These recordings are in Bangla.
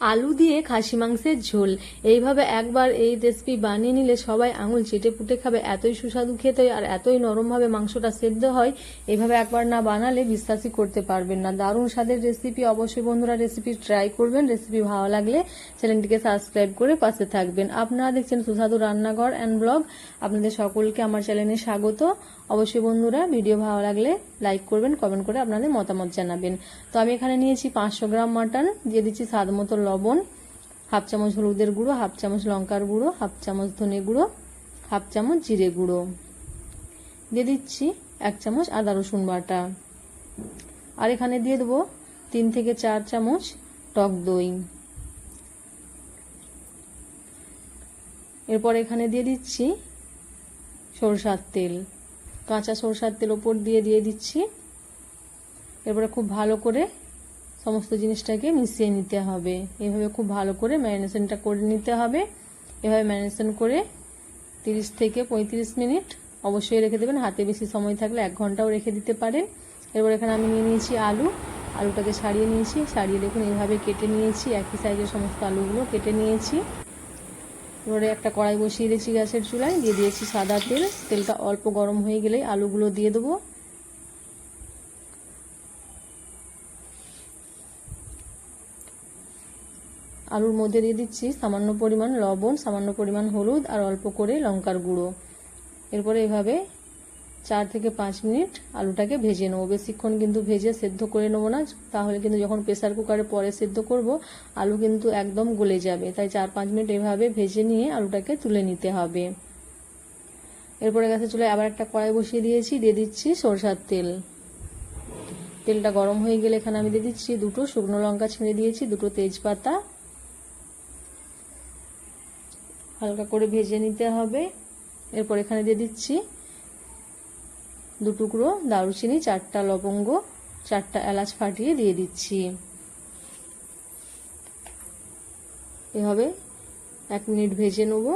আলু দিয়ে খাসি মাংসের ঝোল। এইভাবে একবার এই রেসিপি বানিয়ে নিলে সবাই আঙুল চেটে পুটে খাবে। এতই সুস্বাদু খেতে আর এতই নরমভাবে মাংসটা সেদ্ধ হয়, এইভাবে একবার না বানালে বিশ্বাসই করতে পারবেন না। দারুণ স্বাদের রেসিপি অবশ্যই বন্ধুরা রেসিপি ট্রাই করবেন। রেসিপি ভালো লাগলে চ্যানেলটিকে সাবস্ক্রাইব করে পাশে থাকবেন। আপনারা দেখছেন সুস্বাদু রান্নাঘর অ্যান্ড ব্লগ আপনাদের সকলকে আমার চ্যানেলে স্বাগত। অবশ্যই বন্ধুরা ভিডিও ভালো লাগলে লাইক করবেন কমেন্ট করে আপনাদের মতামত জানাবেন। তো আমি এখানে নিয়েছি পাঁচশো গ্রাম মাটন। দিয়ে দিচ্ছি স্বাদ মতো লবণ, হাফ চামচ হলুদের গুঁড়ো, হাফ চামচ লঙ্কার গুঁড়ো, হাফ চামচ ধনে গুঁড়ো, হাফ চামচ জিরে গুঁড়ো। দিয়ে দিচ্ছি এক চামচ আদা রসুন বাটা। আর এখানে দিয়ে দেবো তিন থেকে চার চামচ টক দই। এরপর এখানে দিয়ে দিচ্ছি সরষার তেল। কাঁচা সরষার তেল ওপর দিয়ে দিয়ে দিচ্ছি। এরপরে খুব ভালো করে সমস্ত জিনিসটাকে মিশিয়ে নিতে হবে। এভাবে খুব ভালো করে ম্যারিনেশনটা করে নিতে হবে। এভাবে ম্যারিনেশন করে তিরিশ থেকে পঁয়ত্রিশ মিনিট অবশ্যই রেখে দেবেন। হাতে বেশি সময় থাকলে এক ঘন্টাও রেখে দিতে পারেন। এরপর এখানে আমি নিয়ে নিয়েছি আলু। আলুটাকে সারিয়ে নিয়েছি। সারিয়ে দেখুন এইভাবে কেটে নিয়েছি। একই সাইজের সমস্ত আলুগুলো কেটে নিয়েছি। এবারে একটা কড়াই বসিয়ে দিয়েছি গ্যাসের চুলায়। দিয়ে দিয়েছি সাদা তেল। তেলটা অল্প গরম হয়ে গেলে আলুগুলো দিয়ে দেবো। আলুর মধ্যে দিয়ে দিচ্ছি সামান্য পরিমাণ লবণ, সামান্য পরিমাণ হলুদ আর অল্প করে লঙ্কার গুঁড়ো। এরপরে এভাবে চার থেকে পাঁচ মিনিট আলুটাকে ভেজে নেব। বেশিক্ষণ কিন্তু ভেজে সেদ্ধ করে নেব না, তাহলে কিন্তু যখন প্রেসার কুকারে পরে সেদ্ধ করব, আলু কিন্তু একদম গলে যাবে। তাই চার পাঁচ মিনিট এভাবে ভেজে নিয়ে আলুটাকে তুলে নিতে হবে। এরপরে গাছে চলে আবার একটা কড়াই বসিয়ে দিয়েছি, দিয়ে দিচ্ছি সরষার তেল। তেলটা গরম হয়ে গেলে এখানে আমি দিয়ে দিচ্ছি দুটো শুকনো লঙ্কা ছিঁড়ে দিয়েছি, দুটো তেজপাতা হালকা করে ভেজে নিতে হবে। এরপর এখানে দিয়ে দিচ্ছি দু টুকরো দারুচিনি, চারটা লবঙ্গ, চারটা এলাচ ফাটিয়ে দিয়ে দিচ্ছি। এভাবে এক মিনিট ভেজে নেব।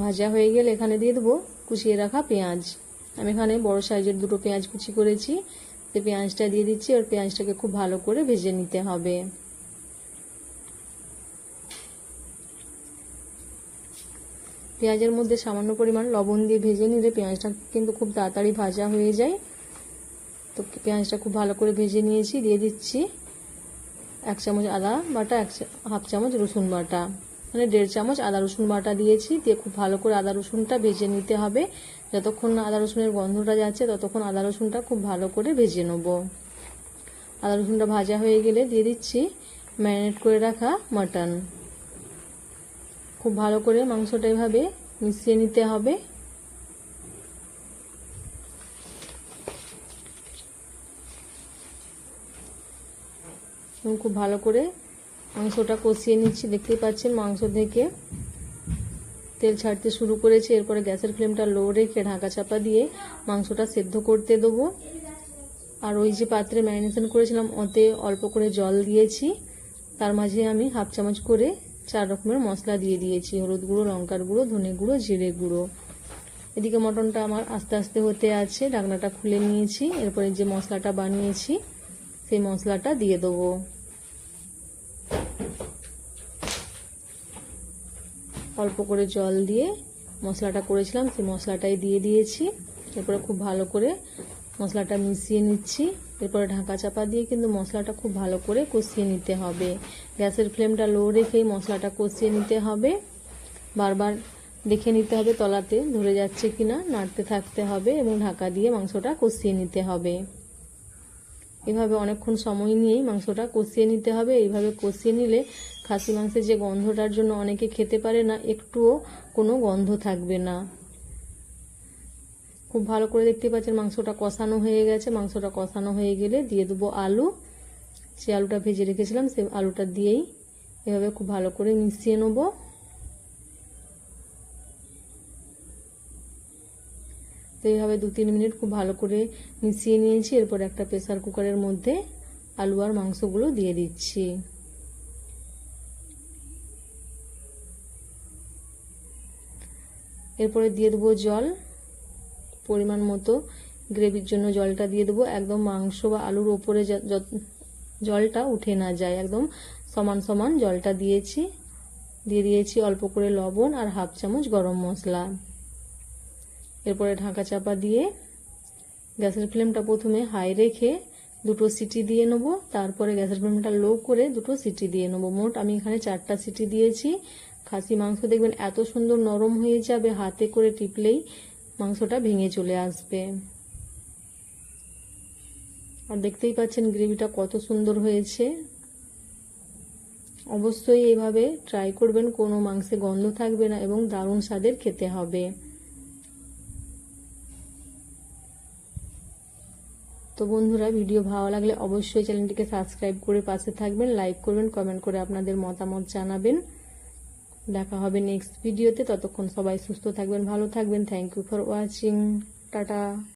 ভাজা হয়ে গেলে এখানে দিয়ে দেবো কুচিয়ে রাখা পেঁয়াজ। আমি এখানে বড় সাইজের দুটো পেঁয়াজ কুচি করেছি। পেঁয়াজটা দিয়ে দিচ্ছি আর পেঁয়াজটাকে খুব ভালো করে ভেজে নিতে হবে। পেঁয়াজের মধ্যে সামান্য পরিমাণ লবণ দিয়ে ভেজে নিলে পেঁয়াজটা কিন্তু খুব তাড়াতাড়ি ভাজা হয়ে যায়। তো পেঁয়াজটা খুব ভালো করে ভেজে নিয়েছি, দিয়ে দিচ্ছি এক চামচ আদা বাটা, এক হাফ চামচ রসুন বাটা। মানে দেড় চামচ আদা রসুন বাটা দিয়েছি, দিয়ে খুব ভালো করে আদা রসুনটা ভেজে নিতে হবে। যতক্ষণ না আদা রসুনের গন্ধটা যাচ্ছে, ততক্ষণ আদা রসুনটা খুব ভালো করে ভেজে নেব। আদা রসুনটা ভাজা হয়ে গেলে দিয়ে দিচ্ছি ম্যারিনেট করে রাখা মাটন। খুব ভালো করে মাংসটা এভাবে মিশিয়ে নিতে হবে। খুব ভালো করে মাংসটা কষিয়ে নিচ্ছি। দেখতেই পাচ্ছেন মাংস থেকে তেল ছাড়তে শুরু করেছে। এরপরে গ্যাসের ফ্লেমটা লো রেখে ঢাকা চাপা দিয়ে মাংসটা সেদ্ধ করতে দেবো। আর ওই যে পাত্রে ম্যারিনেশন করেছিলাম, ওতে অল্প করে জল দিয়েছি। তার মাঝে আমি হাফ চামচ করে চার রকমের মশলা দিয়ে দিয়েছি। হলুদ গুঁড়ো, লঙ্কার গুঁড়ো, ধনে গুঁড়ো, জিরে গুঁড়ো। এদিকে মটনটা আমার আস্তে আস্তে হতে আছে ঢাকনাটা খুলে নিয়েছি। এরপরে যে মশলাটা বানিয়েছি, সেই মশলাটা দিয়ে দেবো। অল্প করে জল দিয়ে মশলাটা করেছিলাম, সেই মশলাটাই দিয়ে দিয়েছি। এরপরে খুব ভালো করে মশলাটা মিশিয়ে নিচ্ছি। এরপরে ঢাকা চাপা দিয়ে কিন্তু মশলাটা খুব ভালো করে কষিয়ে নিতে হবে। গ্যাসের ফ্লেমটা লো রেখেই মশলাটা কষিয়ে নিতে হবে। বারবার দেখে নিতে হবে তলাতে, ধরে যাচ্ছে কিনা, নাড়তে থাকতে হবে এবং ঢাকা দিয়ে মাংসটা কষিয়ে নিতে হবে। এভাবে অনেকক্ষণ সময় নিয়েই মাংসটা কষিয়ে নিতে হবে। এইভাবে কষিয়ে নিলে খাসি মাংসের যে গন্ধটার জন্য অনেকে খেতে পারে না, একটুও কোনো গন্ধ থাকবে না। খুব ভালো করে দেখতে পাচ্ছেন, মাংসটা কষানো হয়ে গেছে। মাংসটা কষানো হয়ে গেলে দিয়ে দেবো আলু। যে আলুটা ভেজে রেখেছিলাম সে আলুটা দিয়েই এভাবে খুব ভালো করে মিশিয়ে নেব। তো এইভাবে দু তিন মিনিট খুব ভালো করে মিশিয়ে নিয়েছি। এরপর একটা প্রেসার কুকারের মধ্যে আলু আর মাংসগুলো দিয়ে দিচ্ছি। এরপরে দিয়ে দেবো জল। পরিমাণ মতো গ্রেভির জন্য জলটা দিয়ে দেবো। একদম মাংস বা আলুর ওপরে জলটা উঠে না যায়। একদম সমান সমান জলটা দিয়েছি। দিয়ে দিয়েছি অল্প করে লবণ আর হাফ চামচ গরম মশলা। এরপরে ঢাকা চাপা দিয়ে গ্যাসের ফ্লেমটা প্রথমে হাই রেখে দুটো সিটি দিয়ে নেব। তারপরে গ্যাসের ফ্লেমটা লো করে দুটো সিটি দিয়ে নেব। মোট আমি এখানে চারটা সিটি দিয়েছি। খাসি মাংস দেখবেন এত সুন্দর নরম হয়ে যাবে। হাতে করে টিপলেই মাংসটা ভেঙে চলে আসবে। আর দেখতেই পাচ্ছেন গ্রেভিটা কত সুন্দর হয়েছে। অবশ্যই এভাবে ট্রাই করবেন, কোনো মাংসে গন্ধ থাকবে না এবং দারুণ স্বাদের খেতে হবে। তো বন্ধুরা, ভিডিও ভালো লাগলে অবশ্যই চ্যানেলটিকে সাবস্ক্রাইব করে পাশে থাকবেন লাইক করবেন কমেন্ট করে আপনাদের মতামত জানাবেন। দেখা হবে নেক্সট ভিডিওতে ততক্ষণ সবাই সুস্থ থাকবেন, ভালো থাকবেন। Thank you for watching tata.